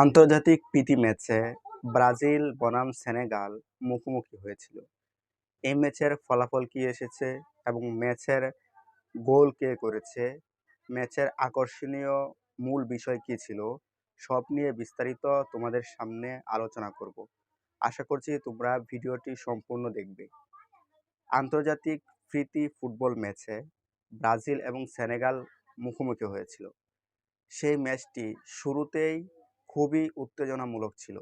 আন্তর্জাতিক প্রীতি ম্যাচে ব্রাজিল, বনাম, সেনেগাল মুখোমুখি হয়েছিল। এই ম্যাচের ফলাফল কি এসেছে এবং ম্যাচের গোল কে করেছে? ম্যাচের আকর্ষণীয় মূল বিষয় কি ছিল? সব নিয়ে বিস্তারিত তোমাদের সামনে আলোচনা করব। আশা করছি তোমরা ভিডিওটি সম্পূর্ণ দেখবে। আন্তর্জাতিক প্রীতি ফুটবল ম্যাচে ব্রাজিল এবং সেনেগাল মুখোমুখি হয়েছিল। সেই ম্যাচটি শুরুতেই খুবই উত্তেজনামূলক ছিল।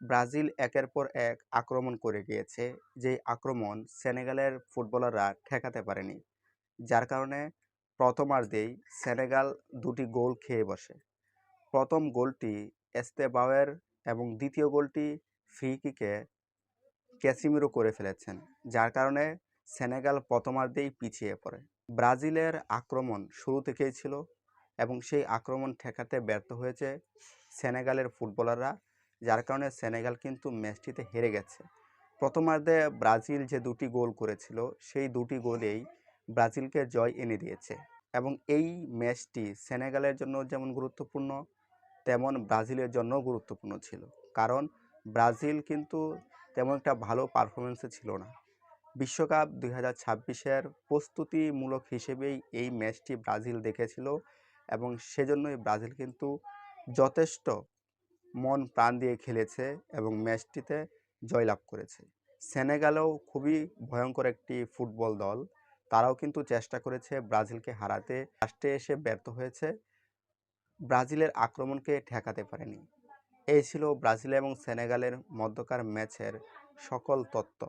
ব্রাজিল একের পর এক আক্রমণ করে গিয়েছে, যেই আক্রমণ সেনেগালের ফুটবলাররা ঠেকাতে পারেনি, যার কারণে প্রথমার্ধেই সেনেগাল দুটি গোল খেয়ে বসে। প্রথম গোলটি এস্তেবাওয়ের এবং দ্বিতীয় গোলটি ফ্রি কিকে ক্যাসিমিরো করে ফেলেছেন, যার কারণে সেনেগাল প্রথমার্ধেই পিছিয়ে পড়ে। ব্রাজিলের আক্রমণ শুরু থেকেই ছিল এবং সেই আক্রমণ ঠেকাতে ব্যর্থ হয়েছে সেনেগালের ফুটবলাররা, যার কারণে সেনেগাল কিন্তু ম্যাচটিতে হেরে গেছে। প্রথমার্ধে ব্রাজিল যে দুটি গোল করেছিল, সেই দুটি গোলেই ব্রাজিলকে জয় এনে দিয়েছে এবং এই ম্যাচটি সেনেগালের জন্য যেমন গুরুত্বপূর্ণ, তেমন ব্রাজিলের জন্য গুরুত্বপূর্ণ ছিল। কারণ ব্রাজিল কিন্তু তেমন একটা ভালো পারফরমেন্সে ছিল না। বিশ্বকাপ দুই হাজার ছাব্বিশের প্রস্তুতিমূলক হিসেবেই এই ম্যাচটি ব্রাজিল দেখেছিল এবং সেজন্যই ব্রাজিল কিন্তু যথেষ্ট মন প্রাণ দিয়ে খেলেছে এবং ম্যাচটিতে জয়লাভ করেছে। সেনেগালও খুবই ভয়ঙ্কর একটি ফুটবল দল। তারাও কিন্তু চেষ্টা করেছে ব্রাজিলকে হারাতে। লাস্টে এসে ব্যর্থ হয়েছে। ব্রাজিলের আক্রমণকে ঠেকাতে পারেনি। এই ছিল ব্রাজিল এবং সেনেগালের মধ্যকার ম্যাচের সকল তত্ত্ব।